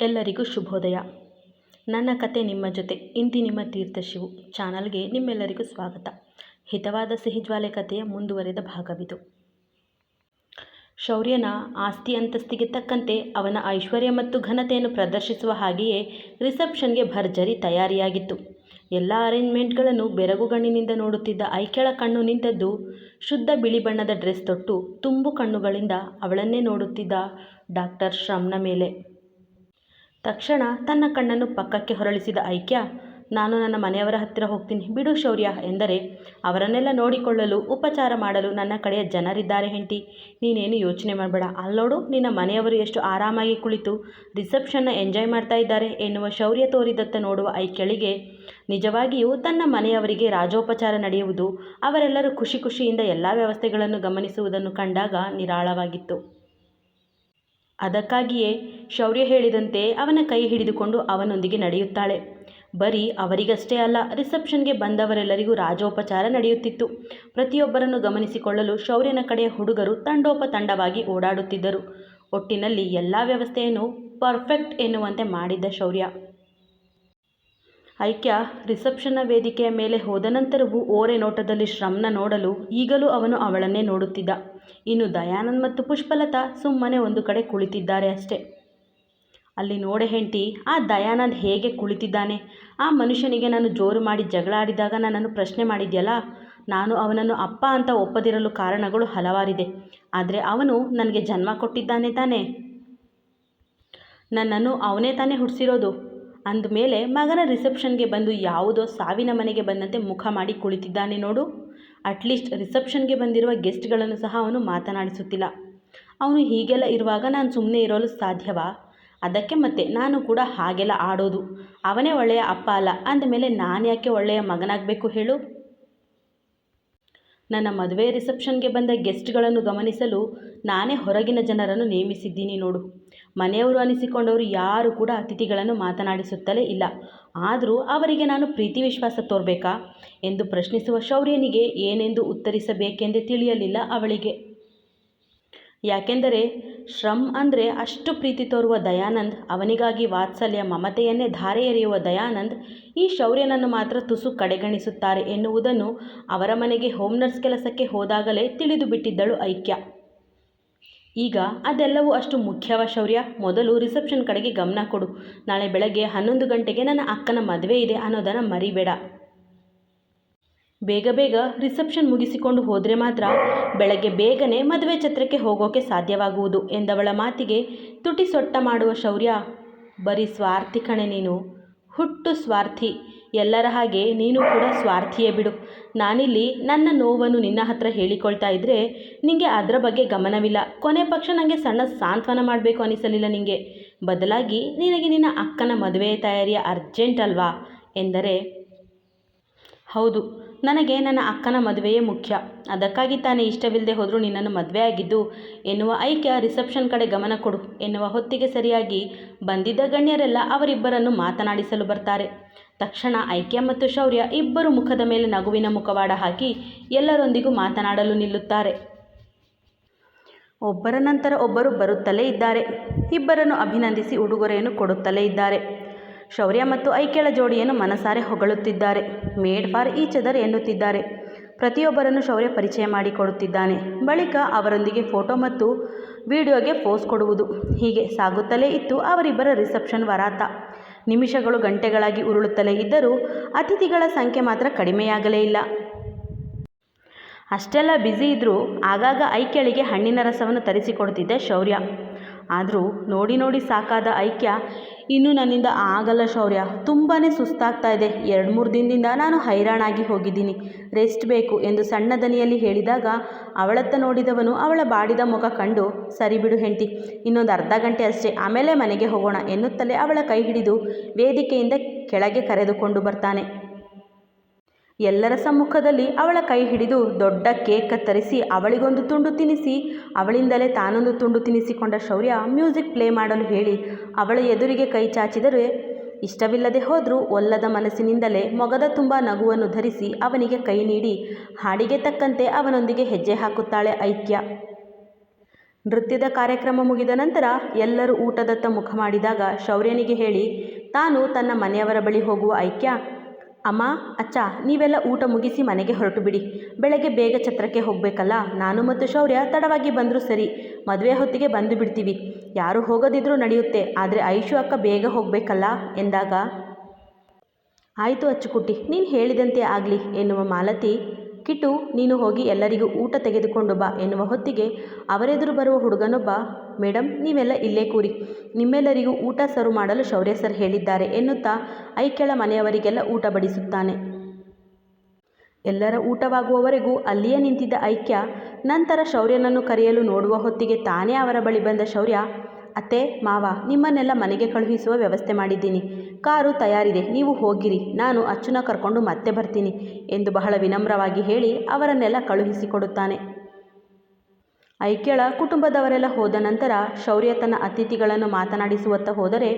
ಎಲ್ಲರಿಗೂ ಶುಭೋದಯ. ನನ್ನ ಕತೆ ನಿಮ್ಮ ಜೊತೆ, ಇಂತಿ ನಿಮ್ಮ ತೀರ್ಥಶಿವು ಚಾನಲ್ಗೆ ನಿಮ್ಮೆಲ್ಲರಿಗೂ ಸ್ವಾಗತ. ಹಿತವಾದ ಸಿಹಿಜ್ವಾಲೆ ಕಥೆಯ ಮುಂದುವರೆದ ಭಾಗವಿದು. ಶೌರ್ಯನ ಆಸ್ತಿ ಅಂತಸ್ತಿಗೆ ತಕ್ಕಂತೆ ಅವನ ಐಶ್ವರ್ಯ ಮತ್ತು ಘನತೆಯನ್ನು ಪ್ರದರ್ಶಿಸುವ ಹಾಗೆಯೇ ರಿಸೆಪ್ಷನ್ಗೆ ಭರ್ಜರಿ ತಯಾರಿಯಾಗಿತ್ತು. ಎಲ್ಲ ಅರೇಂಜ್ಮೆಂಟ್ಗಳನ್ನು ಬೆರಗುಗಣ್ಣಿನಿಂದ ನೋಡುತ್ತಿದ್ದ ಐಕೆಳ ಕಣ್ಣು ನಿಂತದ್ದು ಶುದ್ಧ ಬಿಳಿ ಬಣ್ಣದ ಡ್ರೆಸ್ ತೊಟ್ಟು ತುಂಬು ಕಣ್ಣುಗಳಿಂದ ಅವಳನ್ನೇ ನೋಡುತ್ತಿದ್ದ ಡಾಕ್ಟರ್ ಶ್ರಮ್ನ ಮೇಲೆ. ತಕ್ಷಣ ತನ್ನ ಕಣ್ಣನ್ನು ಪಕ್ಕಕ್ಕೆ ಹೊರಳಿಸಿದ ಐಕ್ಯ, ನಾನು ನನ್ನ ಮನೆಯವರ ಹತ್ತಿರ ಹೋಗ್ತೀನಿ, ಬಿಡು ಶೌರ್ಯ ಎಂದರೆ, ಅವರನ್ನೆಲ್ಲ ನೋಡಿಕೊಳ್ಳಲು, ಉಪಚಾರ ಮಾಡಲು ನನ್ನ ಕಡೆಯ ಜನರಿದ್ದಾರೆ ಹೆಂಡತಿ, ನೀನೇನು ಯೋಚನೆ ಮಾಡಬೇಡ. ಅಲ್ಲೋಡು ನಿನ್ನ ಮನೆಯವರು ಎಷ್ಟು ಆರಾಮಾಗಿ ಕುಳಿತು ರಿಸೆಪ್ಷನ್ನ ಎಂಜಾಯ್ ಮಾಡ್ತಾ ಇದ್ದಾರೆ ಎನ್ನುವ ಶೌರ್ಯ ತೋರಿದತ್ತ ನೋಡುವ ಐಕ್ಯಳಿಗೆ, ನಿಜವಾಗಿಯೂ ತನ್ನ ಮನೆಯವರಿಗೆ ರಾಜೋಪಚಾರ ನಡೆಯುವುದು, ಅವರೆಲ್ಲರೂ ಖುಷಿ ಖುಷಿಯಿಂದ ಎಲ್ಲ ವ್ಯವಸ್ಥೆಗಳನ್ನು ಗಮನಿಸುವುದನ್ನು ಕಂಡಾಗ ನಿರಾಳವಾಗಿತ್ತು. ಅದಕ್ಕಾಗಿಯೇ ಶೌರ್ಯ ಹೇಳಿದಂತೆ ಅವನ ಕೈ ಹಿಡಿದುಕೊಂಡು ಅವನೊಂದಿಗೆ ನಡೆಯುತ್ತಾಳೆ. ಬರೀ ಅವರಿಗಷ್ಟೇ ಅಲ್ಲ, ರಿಸೆಪ್ಷನ್ಗೆ ಬಂದವರೆಲ್ಲರಿಗೂ ರಾಜೋಪಚಾರ ನಡೆಯುತ್ತಿತ್ತು. ಪ್ರತಿಯೊಬ್ಬರನ್ನು ಗಮನಿಸಿಕೊಳ್ಳಲು ಶೌರ್ಯನ ಕಡೆಯ ಹುಡುಗರು ತಂಡೋಪ ತಂಡವಾಗಿ ಓಡಾಡುತ್ತಿದ್ದರು. ಒಟ್ಟಿನಲ್ಲಿ ಎಲ್ಲ ವ್ಯವಸ್ಥೆಯನ್ನು ಪರ್ಫೆಕ್ಟ್ ಎನ್ನುವಂತೆ ಮಾಡಿದ್ದ ಶೌರ್ಯ. ಐಕ್ಯ ರಿಸೆಪ್ಷನ್ನ ವೇದಿಕೆಯ ಮೇಲೆ ಹೋದ ನಂತರವೂ ಓರೆ ನೋಟದಲ್ಲಿ ಶ್ರಮ್ನ ನೋಡಲು ಈಗಲೂ ಅವನು ಅವಳನ್ನೇ ನೋಡುತ್ತಿದ್ದ. ಇನ್ನು ದಯಾನಂದ್ ಮತ್ತು ಪುಷ್ಪಲತಾ ಸುಮ್ಮನೆ ಒಂದು ಕಡೆ ಕುಳಿತಿದ್ದಾರೆ ಅಷ್ಟೆ. ಅಲ್ಲಿ ನೋಡೆ ಹೆಂಡತಿ, ಆ ದಯಾನಂದ್ ಹೇಗೆ ಕುಳಿತಿದ್ದಾನೆ? ಆ ಮನುಷ್ಯನಿಗೆ ನಾನು ಜೋರು ಮಾಡಿ ಜಗಳ ಆಡಿದಾಗ ನನ್ನನ್ನು ಪ್ರಶ್ನೆ ಮಾಡಿದ್ಯಲ್ಲ? ನಾನು ಅವನನ್ನು ಅಪ್ಪ ಅಂತ ಒಪ್ಪದಿರಲು ಕಾರಣಗಳು ಹಲವಾರಿದೆ. ಆದರೆ ಅವನು ನನಗೆ ಜನ್ಮ ಕೊಟ್ಟಿದ್ದಾನೆ ತಾನೇ? ನನ್ನನ್ನು ಅವನೇ ತಾನೇ ಹುಟ್ಟಿಸಿರೋದು ಅಂದಮೇಲೆ ಮಗನ ರಿಸೆಪ್ಷನ್ಗೆ ಬಂದು ಯಾವುದೋ ಸಾವಿನ ಮನೆಗೆ ಬಂದಂತೆ ಮುಖ ಮಾಡಿ ಕುಳಿತಿದ್ದಾನೆ ನೋಡು. ಅಟ್ಲೀಸ್ಟ್ ರಿಸೆಪ್ಷನ್ಗೆ ಬಂದಿರುವ ಗೆಸ್ಟ್ಗಳನ್ನು ಸಹ ಅವನು ಮಾತನಾಡಿಸುತ್ತಿಲ್ಲ. ಅವನು ಹೀಗೆಲ್ಲ ಇರುವಾಗ ನಾನು ಸುಮ್ಮನೆ ಇರಲು ಸಾಧ್ಯವಾ? ಅದಕ್ಕೆ ಮತ್ತೆ ನಾನು ಕೂಡ ಹಾಗೆಲ್ಲ ಆಡೋದು. ಅವನೇ ಒಳ್ಳೆಯ ಅಪ್ಪ ಅಲ್ಲ, ಅಂದಮೇಲೆ ನಾನು ಯಾಕೆ ಒಳ್ಳೆಯ ಮಗನಾಗಬೇಕು ಹೇಳು? ನನ್ನ ಮದುವೆ ರಿಸೆಪ್ಷನ್ಗೆ ಬಂದ ಗೆಸ್ಟ್ಗಳನ್ನು ಗಮನಿಸಲು ನಾನೇ ಹೊರಗಿನ ಜನರನ್ನು ನೇಮಿಸಿದ್ದೀನಿ ನೋಡು. ಮನೆಯವರು ಅನಿಸಿಕೊಂಡವರು ಯಾರು ಕೂಡ ಅತಿಥಿಗಳನ್ನು ಮಾತನಾಡಿಸುತ್ತಲೇ ಇಲ್ಲ. ಆದರೂ ಅವರಿಗೆ ನಾನು ಪ್ರೀತಿ ವಿಶ್ವಾಸ ತೋರಬೇಕಾ? ಎಂದು ಪ್ರಶ್ನಿಸುವ ಶೌರ್ಯನಿಗೆ ಏನೆಂದು ಉತ್ತರಿಸಬೇಕೆಂದೇ ತಿಳಿಯಲಿಲ್ಲ ಅವಳಿಗೆ. ಯಾಕೆಂದರೆ ಶ್ರಮ್ ಅಂದರೆ ಅಷ್ಟು ಪ್ರೀತಿ ತೋರುವ ದಯಾನಂದ್, ಅವನಿಗಾಗಿ ವಾತ್ಸಲ್ಯ ಮಮತೆಯನ್ನೇ ಧಾರೆ ಎರೆಯುವ ದಯಾನಂದ್ ಈ ಶೌರ್ಯನನ್ನು ಮಾತ್ರ ತುಸು ಕಡೆಗಣಿಸುತ್ತಾರೆ ಎನ್ನುವುದನ್ನು ಅವರ ಮನೆಗೆ ಹೋಮ್ ನರ್ಸ್ ಕೆಲಸಕ್ಕೆ ಹೋದಾಗಲೇ ತಿಳಿದುಬಿಟ್ಟಿದ್ದಳು ಐಕ್ಯ. ಈಗ ಅದೆಲ್ಲವೂ ಅಷ್ಟು ಮುಖ್ಯವ ಶೌರ್ಯ. ಮೊದಲು ರಿಸೆಪ್ಷನ್ ಕಡೆಗೆ ಗಮನ ಕೊಡು. ನಾಳೆ ಬೆಳಗ್ಗೆ ಹನ್ನೊಂದು ಗಂಟೆಗೆ ನನ್ನ ಅಕ್ಕನ ಮದುವೆ ಇದೆ ಅನ್ನೋದನ್ನು ಮರಿಬೇಡ. ಬೇಗ ಬೇಗ ರಿಸೆಪ್ಷನ್ ಮುಗಿಸಿಕೊಂಡು ಹೋದರೆ ಮಾತ್ರ ಬೆಳಗ್ಗೆ ಬೇಗನೆ ಮದುವೆ ಛತ್ರಕ್ಕೆ ಹೋಗೋಕೆ ಸಾಧ್ಯವಾಗುವುದು ಎಂದವಳ ಮಾತಿಗೆ ತುಟಿ ಸೊಟ್ಟ ಮಾಡುವ ಶೌರ್ಯ. ಬರೀ ಸ್ವಾರ್ಥಿ ಕಣೆ ನೀನು. ಹುಟ್ಟು ಸ್ವಾರ್ಥಿ. ಎಲ್ಲರ ಹಾಗೆ ನೀನು ಕೂಡ ಸ್ವಾರ್ಥಿಯೇ ಬಿಡು. ನಾನಿಲ್ಲಿ ನನ್ನ ನೋವನ್ನು ನಿನ್ನ ಹತ್ರ ಹೇಳಿಕೊಳ್ತಾ ಇದ್ದರೆ ನಿಮಗೆ ಅದರ ಬಗ್ಗೆ ಗಮನವಿಲ್ಲ. ಕೊನೆ ಪಕ್ಷ ನನಗೆ ಸಣ್ಣ ಸಾಂತ್ವನ ಮಾಡಬೇಕು ಅನಿಸಲಿಲ್ಲ ನಿನಗೆ ಬದಲಾಗಿ ನಿನಗೆ ನಿನ್ನ ಅಕ್ಕನ ಮದುವೆ ತಯಾರಿಯ ಅರ್ಜೆಂಟ್ ಅಲ್ವಾ? ಎಂದರೆ, ಹೌದು, ನನಗೆ ನನ್ನ ಅಕ್ಕನ ಮದುವೆಯೇ ಮುಖ್ಯ. ಅದಕ್ಕಾಗಿ ತಾನೇ ಇಷ್ಟವಿಲ್ಲದೆ ಹೋದರೂ ನಿನ್ನನ್ನು ಮದುವೆ ಆಗಿದ್ದು ಎನ್ನುವ ಐಕ್ಯ ರಿಸೆಪ್ಷನ್ ಕಡೆ ಗಮನ ಕೊಡು ಎನ್ನುವ ಹೊತ್ತಿಗೆ ಸರಿಯಾಗಿ ಬಂದಿದ್ದ ಗಣ್ಯರೆಲ್ಲ ಅವರಿಬ್ಬರನ್ನು ಮಾತನಾಡಿಸಲು ಬರ್ತಾರೆ. ತಕ್ಷಣ ಐಕ್ಯ ಮತ್ತು ಶೌರ್ಯ ಇಬ್ಬರು ಮುಖದ ಮೇಲೆ ನಗುವಿನ ಮುಖವಾಡ ಹಾಕಿ ಎಲ್ಲರೊಂದಿಗೂ ಮಾತನಾಡಲು ನಿಲ್ಲುತ್ತಾರೆ. ಒಬ್ಬರ ನಂತರ ಒಬ್ಬರು ಬರುತ್ತಲೇ ಇದ್ದಾರೆ. ಇಬ್ಬರನ್ನು ಅಭಿನಂದಿಸಿ ಉಡುಗೊರೆಯನ್ನು ಕೊಡುತ್ತಲೇ ಇದ್ದಾರೆ. ಶೌರ್ಯ ಮತ್ತು ಐಕ್ಯಳ ಜೋಡಿಯನ್ನು ಮನಸಾರೆ ಹೊಗಳುತ್ತಿದ್ದಾರೆ. ಮೇಡ್ ಫಾರ್ ಈಚ್ ಅದರ್ ಎನ್ನುತ್ತಿದ್ದಾರೆ. ಪ್ರತಿಯೊಬ್ಬರನ್ನು ಶೌರ್ಯ ಪರಿಚಯ ಮಾಡಿಕೊಡುತ್ತಿದ್ದಾನೆ. ಬಳಿಕ ಅವರೊಂದಿಗೆ ಫೋಟೋ ಮತ್ತು ವಿಡಿಯೋಗೆ ಪೋಸ್ ಕೊಡುವುದು ಹೀಗೆ ಸಾಗುತ್ತಲೇ ಇತ್ತು ಅವರಿಬ್ಬರ ರಿಸೆಪ್ಷನ್ ವರಾತ. ನಿಮಿಷಗಳು ಗಂಟೆಗಳಾಗಿ ಉರುಳುತ್ತಲೇ ಇದ್ದರೂ ಅತಿಥಿಗಳ ಸಂಖ್ಯೆ ಮಾತ್ರ ಕಡಿಮೆಯಾಗಲೇ ಇಲ್ಲ. ಅಷ್ಟೆಲ್ಲ ಬ್ಯುಸಿ ಇದ್ದರೂ ಆಗಾಗ ಐಕ್ಯಳಿಗೆ ಹಣ್ಣಿನ ರಸವನ್ನು ತರಿಸಿಕೊಡ್ತಿದ್ದ ಶೌರ್ಯ. ಆದರೂ ನೋಡಿ ನೋಡಿ ಸಾಕಾದ ಐಕ್ಯ ಇನ್ನು ನನ್ನಿಂದ ಆಗಲ್ಲ ಶೌರ್ಯ. ತುಂಬಾ ಸುಸ್ತಾಗ್ತಾ ಇದೆ. ಎರಡು ಮೂರು ದಿನದಿಂದ ನಾನು ಹೈರಾಣಾಗಿ ಹೋಗಿದ್ದೀನಿ. ರೆಸ್ಟ್ ಬೇಕು ಎಂದು ಸಣ್ಣ ದನಿಯಲ್ಲಿ ಹೇಳಿದಾಗ ಅವಳತ್ತ ನೋಡಿದವನು ಅವಳ ಬಾಡಿದ ಮುಖ ಕಂಡು, ಸರಿ ಬಿಡು ಹೆಂಡತಿ, ಇನ್ನೊಂದು ಅರ್ಧ ಗಂಟೆ ಅಷ್ಟೇ, ಆಮೇಲೆ ಮನೆಗೆ ಹೋಗೋಣ ಎನ್ನುತ್ತಲೇ ಅವಳ ಕೈ ಹಿಡಿದು ವೇದಿಕೆಯಿಂದ ಕೆಳಗೆ ಕರೆದುಕೊಂಡು ಬರ್ತಾನೆ. ಎಲ್ಲರ ಸಮ್ಮುಖದಲ್ಲಿ ಅವಳ ಕೈ ಹಿಡಿದು ದೊಡ್ಡ ಕೇಕ್ ಕತ್ತರಿಸಿ ಅವಳಿಗೊಂದು ತುಂಡು ತಿನ್ನಿಸಿ ಅವಳಿಂದಲೇ ತಾನೊಂದು ತುಂಡು ತಿನ್ನಿಸಿಕೊಂಡ ಶೌರ್ಯ ಮ್ಯೂಸಿಕ್ ಪ್ಲೇ ಮಾಡಲು ಹೇಳಿ ಅವಳ ಎದುರಿಗೆ ಕೈ ಚಾಚಿದರೆ, ಇಷ್ಟವಿಲ್ಲದೆ ಹೋದರೂ ಒಲ್ಲದ ಮನಸ್ಸಿನಿಂದಲೇ ಮೊಗದ ತುಂಬ ನಗುವನ್ನು ಧರಿಸಿ ಅವನಿಗೆ ಕೈ ನೀಡಿ, ಹಾಡಿಗೆ ತಕ್ಕಂತೆ ಅವನೊಂದಿಗೆ ಹೆಜ್ಜೆ ಹಾಕುತ್ತಾಳೆ ಐಕ್ಯ. ನೃತ್ಯದ ಕಾರ್ಯಕ್ರಮ ಮುಗಿದ ನಂತರ ಎಲ್ಲರೂ ಊಟದತ್ತ ಮುಖ ಮಾಡಿದಾಗ ಶೌರ್ಯನಿಗೆ ಹೇಳಿ, ತಾನು ತನ್ನ ಮನೆಯವರ ಬಳಿ ಹೋಗುವ ಐಕ್ಯ ಅಮ್ಮ, ಅಚ್ಚ, ನೀವೆಲ್ಲ ಊಟ ಮುಗಿಸಿ ಮನೆಗೆ ಹೊರಟು ಬಿಡಿ. ಬೆಳಗ್ಗೆ ಬೇಗ ಛತ್ರಕ್ಕೆ ಹೋಗಬೇಕಲ್ಲ? ನಾನು ಮತ್ತು ಶೌರ್ಯ ತಡವಾಗಿ ಬಂದರೂ ಸರಿ. ಮದುವೆ ಹೊತ್ತಿಗೆ ಬಂದು ಬಿಡ್ತೀವಿ. ಯಾರು ಹೋಗೋದಿದ್ರೂ ನಡೆಯುತ್ತೆ. ಆದರೆ ಐಶು ಅಕ್ಕ ಬೇಗ ಹೋಗಬೇಕಲ್ಲ? ಎಂದಾಗ, ಆಯಿತು ಅಚ್ಚುಕುಟ್ಟಿ, ನೀನು ಹೇಳಿದಂತೆ ಆಗಲಿ ಎನ್ನುವ ಮಾಲತಿ ಕಿಟ್ಟು ನೀನು ಹೋಗಿ ಎಲ್ಲರಿಗೂ ಊಟ ತೆಗೆದುಕೊಂಡು ಬಾ ಎನ್ನುವ ಹೊತ್ತಿಗೆ ಅವರೆದುರು ಬರುವ ಹುಡುಗನೊಬ್ಬ ಮೇಡಮ್ ನೀವೆಲ್ಲ ಇಲ್ಲೇ ಕೂರಿ. ನಿಮ್ಮೆಲ್ಲರಿಗೂ ಊಟ ಸರ್ವ್ ಮಾಡಲು ಶೌರ್ಯ ಸರ್ ಹೇಳಿದ್ದಾರೆ ಎನ್ನುತ್ತಾ ಐಕ್ಯಳ ಮನೆಯವರಿಗೆಲ್ಲ ಊಟ ಬಡಿಸುತ್ತಾನೆ. ಎಲ್ಲರ ಊಟವಾಗುವವರೆಗೂ ಅಲ್ಲಿಯೇ ನಿಂತಿದ್ದ ಐಕ್ಯ ನಂತರ ಶೌರ್ಯನನ್ನು ಕರೆಯಲು ನೋಡುವ ಹೊತ್ತಿಗೆ ತಾನೇ ಅವರ ಬಳಿ ಬಂದ ಶೌರ್ಯ, ಅತ್ತೆ, ಮಾವ, ನಿಮ್ಮನ್ನೆಲ್ಲ ಮನೆಗೆ ಕಳುಹಿಸುವ ವ್ಯವಸ್ಥೆ ಮಾಡಿದ್ದೀನಿ. ಕಾರು ತಯಾರಿದೆ, ನೀವು ಹೋಗಿರಿ. ನಾನು ಅಚ್ಚುನ ಕರ್ಕೊಂಡು ಮತ್ತೆ ಬರ್ತೀನಿ ಎಂದು ಬಹಳ ವಿನಮ್ರವಾಗಿ ಹೇಳಿ ಅವರನ್ನೆಲ್ಲ ಕಳುಹಿಸಿಕೊಡುತ್ತಾನೆ ಐಕ್ಯಳ ಕುಟುಂಬದವರೆಲ್ಲ ಹೋದ ನಂತರ ಶೌರ್ಯ ತನ್ನ ಅತಿಥಿಗಳನ್ನು ಮಾತನಾಡಿಸುವತ್ತ ಹೋದರೆ,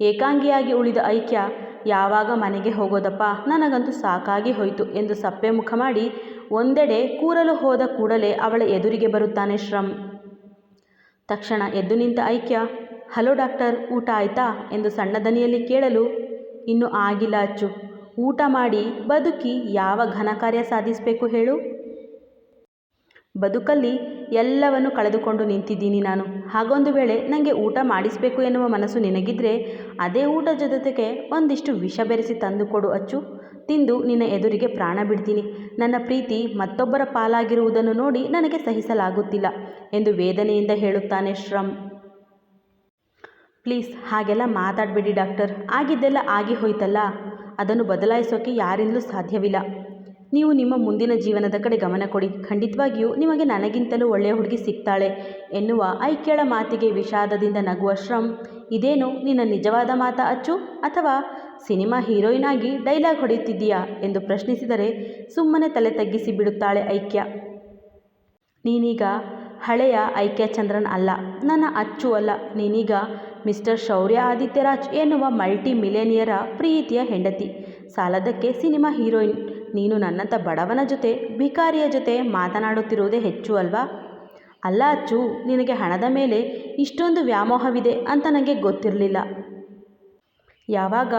ಏಕಾಂಗಿಯಾಗಿ ಉಳಿದ ಐಕ್ಯ, ಯಾವಾಗ ಮನೆಗೆ ಹೋಗೋದಪ್ಪ? ನನಗಂತೂ ಸಾಕಾಗಿ ಹೋಯಿತು ಎಂದು ಸಪ್ಪೆ ಮುಖ ಮಾಡಿ ಒಂದೆಡೆ ಕೂರಲು ಹೋದ ಕೂಡಲೇ ಅವಳ ಎದುರಿಗೆ ಬರುತ್ತಾನೆ ಶ್ರಮ್. ತಕ್ಷಣ ಎದ್ದು ನಿಂತ ಐಕ್ಯ, ಹಲೋ ಡಾಕ್ಟರ್, ಊಟ ಆಯ್ತಾ ಎಂದು ಸಣ್ಣ ದನಿಯಲ್ಲಿ ಕೇಳಲು, ಇನ್ನೂ ಆಗಿಲ್ಲ ಅಚ್ಚು, ಊಟ ಮಾಡಿ ಬದುಕಿ ಯಾವ ಘನ ಕಾರ್ಯ ಸಾಧಿಸಬೇಕು ಹೇಳು ಬದುಕಲ್ಲಿ ಎಲ್ಲವನ್ನು ಕಳೆದುಕೊಂಡು ನಿಂತಿದ್ದೀನಿ ನಾನು. ಹಾಗೊಂದು ವೇಳೆ ನನಗೆ ಊಟ ಮಾಡಿಸಬೇಕು ಎನ್ನುವ ಮನಸ್ಸು ನಿನಗಿದ್ರೆ ಅದೇ ಊಟದ ಜೊತೆಗೆ ಒಂದಿಷ್ಟು ವಿಷ ಬೆರೆಸಿ ತಂದುಕೊಡು ಅಚ್ಚು. ತಿಂದು ನಿನ್ನ ಎದುರಿಗೆ ಪ್ರಾಣ ಬಿಡ್ತೀನಿ. ನನ್ನ ಪ್ರೀತಿ ಮತ್ತೊಬ್ಬರ ಪಾಲಾಗಿರುವುದನ್ನು ನೋಡಿ ನನಗೆ ಸಹಿಸಲಾಗುತ್ತಿಲ್ಲ ಎಂದು ವೇದನೆಯಿಂದ ಹೇಳುತ್ತಾನೆ ಶ್ರಮ್. ಪ್ಲೀಸ್, ಹಾಗೆಲ್ಲ ಮಾತಾಡಬೇಡಿ ಡಾಕ್ಟರ್. ಆಗಿದ್ದೆಲ್ಲ ಆಗಿ ಹೋಯ್ತಲ್ಲ. ಅದನ್ನು ಬದಲಾಯಿಸೋಕೆ ಯಾರಿಂದಲೂ ಸಾಧ್ಯವಿಲ್ಲ. ನೀವು ನಿಮ್ಮ ಮುಂದಿನ ಜೀವನದ ಕಡೆ ಗಮನ ಕೊಡಿ. ಖಂಡಿತವಾಗಿಯೂ ನಿಮಗೆ ನನಗಿಂತಲೂ ಒಳ್ಳೆಯ ಹುಡುಗಿ ಸಿಗ್ತಾಳೆ ಎನ್ನುವ ಐಕ್ಯಳ ಮಾತಿಗೆ ವಿಷಾದದಿಂದ ನಗುವ ಶ್ರಮ್. ಇದೇನು ನಿನ್ನ ನಿಜವಾದ ಮಾತ ಅಚ್ಚು? ಅಥವಾ ಸಿನಿಮಾ ಹೀರೋಯಿನ್ ಆಗಿ ಡೈಲಾಗ್ ಹೊಡೆಯುತ್ತಿದ್ದೀಯಾ ಎಂದು ಪ್ರಶ್ನಿಸಿದರೆ ಸುಮ್ಮನೆ ತಲೆ ತಗ್ಗಿಸಿ ಬಿಡುತ್ತಾಳೆ ಐಕ್ಯ. ನೀನೀಗ ಹಳೆಯ ಐಕ್ಯ ಚಂದ್ರನ್ ಅಲ್ಲ, ನನ್ನ ಅಚ್ಚು ಅಲ್ಲ. ನೀನೀಗ ಮಿಸ್ಟರ್ ಶೌರ್ಯ ಆದಿತ್ಯರಾಜ್ ಎನ್ನುವ ಮಲ್ಟಿ ಮಿಲೇನಿಯರ ಪ್ರೀತಿಯ ಹೆಂಡತಿ. ಸಾಲದಕ್ಕೆ ಸಿನಿಮಾ ಹೀರೋಯಿನ್ ನೀನು ನನ್ನಂಥ ಬಡವನ ಜೊತೆ, ಭಿಕಾರಿಯ ಜೊತೆ ಮಾತನಾಡುತ್ತಿರುವುದೇ ಹೆಚ್ಚು ಅಲ್ವಾ? ಅಲ್ಲ ಅಚ್ಚು, ನಿನಗೆ ಹಣದ ಮೇಲೆ ಇಷ್ಟೊಂದು ವ್ಯಾಮೋಹವಿದೆ ಅಂತ ನನಗೆ ಗೊತ್ತಿರಲಿಲ್ಲ. ಯಾವಾಗ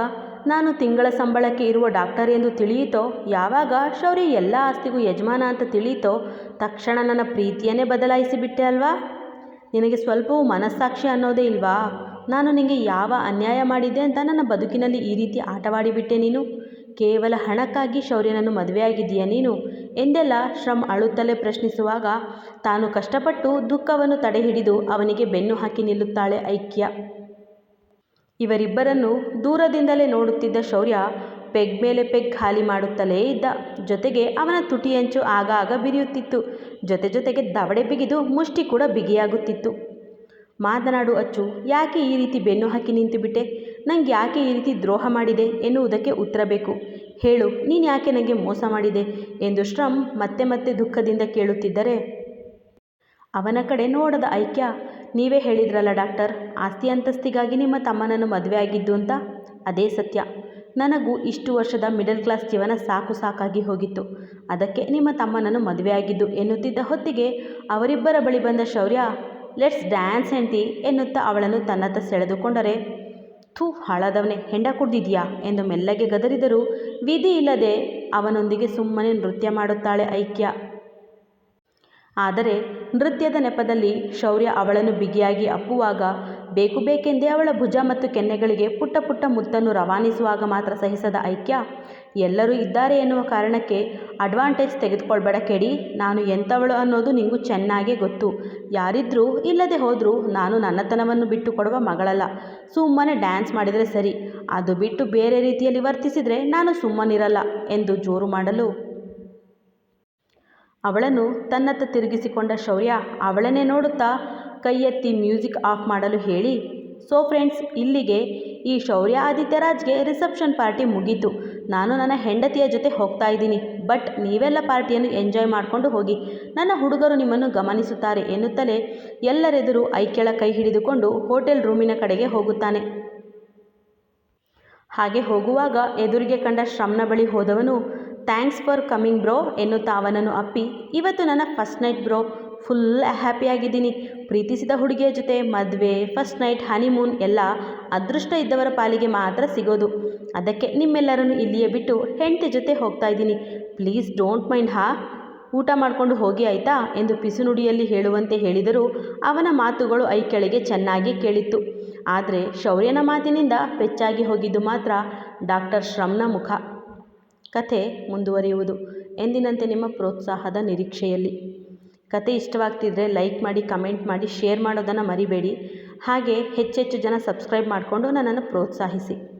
ನಾನು ತಿಂಗಳ ಸಂಬಳಕ್ಕೆ ಇರುವ ಡಾಕ್ಟರ್ ಎಂದು ತಿಳಿಯಿತೋ, ಯಾವಾಗ ಶೌರಿ ಎಲ್ಲ ಆಸ್ತಿಗೂ ಯಜಮಾನ ಅಂತ ತಿಳಿಯಿತೋ, ತಕ್ಷಣ ನನ್ನ ಪ್ರೀತಿಯನ್ನೇ ಬದಲಾಯಿಸಿಬಿಟ್ಟೆ ಅಲ್ವಾ? ನಿನಗೆ ಸ್ವಲ್ಪವೂ ಮನಸ್ಸಾಕ್ಷಿ ಅನ್ನೋದೇ ಇಲ್ವಾ? ನಾನು ನಿನಗೆ ಯಾವ ಅನ್ಯಾಯ ಮಾಡಿದ್ದೆ ಅಂತ ನನ್ನ ಬದುಕಿನಲ್ಲಿ ಈ ರೀತಿ ಆಟವಾಡಿಬಿಟ್ಟೆ ನೀನು? ಕೇವಲ ಹಣಕ್ಕಾಗಿ ಶೌರ್ಯನನ್ನು ಮದುವೆಯಾಗಿದ್ದೀಯ ನೀನು? ಎಂದೆಲ್ಲ ಶ್ರಮ್ ಅಳುತ್ತಲೇ ಪ್ರಶ್ನಿಸುವಾಗ ತಾನು ಕಷ್ಟಪಟ್ಟು ದುಃಖವನ್ನು ತಡೆಹಿಡಿದು ಅವನಿಗೆ ಬೆನ್ನು ಹಾಕಿ ನಿಲ್ಲುತ್ತಾಳೆ ಐಕ್ಯ. ಇವರಿಬ್ಬರನ್ನು ದೂರದಿಂದಲೇ ನೋಡುತ್ತಿದ್ದ ಶೌರ್ಯ ಪೆಗ್ ಮೇಲೆ ಪೆಗ್ ಖಾಲಿ ಮಾಡುತ್ತಲೇ ಇದ್ದ. ಜೊತೆಗೆ ಅವನ ತುಟಿಯಂಚು ಆಗಾಗ ಬಿರಿಯುತ್ತಿತ್ತು. ಜೊತೆ ಜೊತೆಗೆ ದವಡೆ ಬಿಗಿದು ಮುಷ್ಟಿ ಕೂಡ ಬಿಗಿಯಾಗುತ್ತಿತ್ತು. ಮಾತನಾಡು ಅಚ್ಚು, ಯಾಕೆ ಈ ರೀತಿ ಬೆನ್ನು ಹಾಕಿ ನಿಂತುಬಿಟ್ಟೆ? ನಂಗೆ ಯಾಕೆ ಈ ರೀತಿ ದ್ರೋಹ ಮಾಡಿದೆ ಎನ್ನುವುದಕ್ಕೆ ಉತ್ತರ ಬೇಕು. ಹೇಳು, ನೀನು ಯಾಕೆ ನನಗೆ ಮೋಸ ಮಾಡಿದೆ? ಎಂದು ಶ್ರಮ್ ಮತ್ತೆ ಮತ್ತೆ ದುಃಖದಿಂದ ಕೇಳುತ್ತಿದ್ದರೆ, ಅವನ ಕಡೆ ನೋಡದ ಐಕ್ಯ, ನೀವೇ ಹೇಳಿದ್ರಲ್ಲ ಡಾಕ್ಟರ್, ಆಸ್ತಿ ಅಂತಸ್ತಿಗಾಗಿ ನಿಮ್ಮ ತಮ್ಮನನ್ನು ಮದುವೆ ಆಗಿದ್ದು ಅಂತ? ಅದೇ ಸತ್ಯ. ನನಗೂ ಇಷ್ಟು ವರ್ಷದ ಮಿಡಲ್ ಕ್ಲಾಸ್ ಜೀವನ ಸಾಕು ಸಾಕಾಗಿ ಹೋಗಿತ್ತು. ಅದಕ್ಕೆ ನಿಮ್ಮ ತಮ್ಮನನ್ನು ಮದುವೆಯಾಗಿದ್ದು ಎನ್ನುತ್ತಿದ್ದ ಹೊತ್ತಿಗೆ ಅವರಿಬ್ಬರ ಬಳಿ ಬಂದ ಶೌರ್ಯ, ಲೆಟ್ಸ್ ಡ್ಯಾನ್ಸ್, ಹೆಂಡ್ತಿ ಎನ್ನುತ್ತಾ ಅವಳನ್ನು ತನ್ನತ್ತ ಸೆಳೆದುಕೊಂಡರೆ ಥೂ ಹಾಳಾದವನೇ ಹೆಂಡ ಕುಡ್ದಿದ್ಯಾ? ಎಂದು ಮೆಲ್ಲಗೆ ಗದರಿದರೂ. ವಿಧಿ ಇಲ್ಲದೆ ಅವನೊಂದಿಗೆ ಸುಮ್ಮನೆ ನೃತ್ಯ ಮಾಡುತ್ತಾಳೆ ಐಕ್ಯ. ಆದರೆ ನೃತ್ಯದ ನೆಪದಲ್ಲಿ ಶೌರ್ಯ ಅವಳನ್ನು ಬಿಗಿಯಾಗಿ ಅಪ್ಪುವಾಗ ಬೇಕು ಬೇಕೆಂದೇ ಅವಳ ಭುಜ ಮತ್ತು ಕೆನ್ನೆಗಳಿಗೆ ಪುಟ್ಟ ಪುಟ್ಟ ಮುತ್ತನ್ನು ರವಾನಿಸುವಾಗ ಮಾತ್ರ ಸಹಿಸದ ಐಕ್ಯ. ಎಲ್ಲರೂ ಇದ್ದಾರೆ ಎನ್ನುವ ಕಾರಣಕ್ಕೆ ಅಡ್ವಾಂಟೇಜ್ ತೆಗೆದುಕೊಳ್ಬೇಡ ಕೆಡಿ ನಾನು ಎಂಥವಳು ಅನ್ನೋದು ನಿಂಗೂ ಚೆನ್ನಾಗೇ ಗೊತ್ತು. ಯಾರಿದ್ರೂ ಇಲ್ಲದೆ ಹೋದರೂ ನಾನು ನನ್ನತನವನ್ನು ಬಿಟ್ಟು ಕೊಡುವ ಮಗಳಲ್ಲ. ಸುಮ್ಮನೆ ಡ್ಯಾನ್ಸ್ ಮಾಡಿದರೆ ಸರಿ. ಅದು ಬಿಟ್ಟು ಬೇರೆ ರೀತಿಯಲ್ಲಿ ವರ್ತಿಸಿದರೆ ನಾನು ಸುಮ್ಮನಿರಲ್ಲ ಎಂದು ಜೋರು ಮಾಡಲು ಅವಳನ್ನು ತನ್ನತ್ತ ತಿರುಗಿಸಿಕೊಂಡ ಶೌರ್ಯ ಅವಳನ್ನೇ ನೋಡುತ್ತಾ ಕೈಯೆತ್ತಿ ಮ್ಯೂಸಿಕ್ ಆಫ್ ಮಾಡಲು ಹೇಳಿ, ಸೊ ಫ್ರೆಂಡ್ಸ್, ಇಲ್ಲಿಗೆ ಈ ಶೌರ್ಯ ಆದಿತ್ಯರಾಜ್ಗೆ ರಿಸೆಪ್ಷನ್ ಪಾರ್ಟಿ ಮುಗೀತು. ನಾನು ನನ್ನ ಹೆಂಡತಿಯ ಜೊತೆ ಹೋಗ್ತಾ ಇದ್ದೀನಿ, ಬಟ್ ನೀವೆಲ್ಲ ಪಾರ್ಟಿಯನ್ನು ಎಂಜಾಯ್ ಮಾಡಿಕೊಂಡು ಹೋಗಿ. ನನ್ನ ಹುಡುಗರು ನಿಮ್ಮನ್ನು ಗಮನಿಸುತ್ತಾರೆ ಎನ್ನುತ್ತಲೇ ಎಲ್ಲರೆದುರು ಐಕ್ಯಳ ಕೈ ಹಿಡಿದುಕೊಂಡು ಹೋಟೆಲ್ ರೂಮಿನ ಕಡೆಗೆ ಹೋಗುತ್ತಾನೆ. ಹಾಗೆ ಹೋಗುವಾಗ ಎದುರಿಗೆ ಕಂಡ ಶ್ರಮ್ನ ಬಳಿ ಹೋದವನು ಥ್ಯಾಂಕ್ಸ್ ಫಾರ್ ಕಮಿಂಗ್ ಬ್ರೋ ಎನ್ನುತ್ತಾ ಅವನನ್ನು ಅಪ್ಪಿ. ಇವತ್ತು ನನ್ನ ಫಸ್ಟ್ ನೈಟ್ ಬ್ರೋ ಫುಲ್ ಹ್ಯಾಪಿಯಾಗಿದ್ದೀನಿ ಪ್ರೀತಿಸಿದ ಹುಡುಗಿಯ ಜೊತೆ ಮದುವೆ ಫಸ್ಟ್ ನೈಟ್ ಹನಿಮೂನ್ ಎಲ್ಲ ಅದೃಷ್ಟ ಇದ್ದವರ ಪಾಲಿಗೆ ಮಾತ್ರ ಸಿಗೋದು. ಅದಕ್ಕೆ ನಿಮ್ಮೆಲ್ಲರನ್ನು ಇಲ್ಲಿಯೇ ಬಿಟ್ಟು ಹೆಂಡತಿ ಜೊತೆ ಹೋಗ್ತಾ ಇದ್ದೀನಿ. ಪ್ಲೀಸ್ ಡೋಂಟ್ ಮೈಂಡ್ ಹಾ? ಊಟ ಮಾಡಿಕೊಂಡು ಹೋಗಿ ಆಯಿತಾ? ಎಂದು ಪಿಸುನುಡಿಯಲ್ಲಿ ಹೇಳುವಂತೆ ಹೇಳಿದರೂ ಅವನ ಮಾತುಗಳು ಐ ಕೆಳಗೆ ಚೆನ್ನಾಗಿ ಕೇಳಿತ್ತು. ಆದರೆ ಶೌರ್ಯನ ಮಾತಿನಿಂದ ಪೆಚ್ಚಾಗಿ ಹೋಗಿದ್ದು ಮಾತ್ರ ಡಾಕ್ಟರ್ ಶ್ರಮ್ನ ಮುಖ. ಕಥೆ ಮುಂದುವರಿಯುವುದು. ಎಂದಿನಂತೆ ನಿಮ್ಮ ಪ್ರೋತ್ಸಾಹದ ನಿರೀಕ್ಷೆಯಲ್ಲಿ. ಕತೆ ಇಷ್ಟವಾಗ್ತಿದ್ರೆ ಲೈಕ್ ಮಾಡಿ, ಕಮೆಂಟ್ ಮಾಡಿ, ಶೇರ್ ಮಾಡೋದನ್ನು ಮರಿಬೇಡಿ. ಹಾಗೆ ಹೆಚ್ಚೆಚ್ಚು ಜನ ಸಬ್ಸ್ಕ್ರೈಬ್ ಮಾಡಿಕೊಂಡು ನನ್ನನ್ನು ಪ್ರೋತ್ಸಾಹಿಸಿ.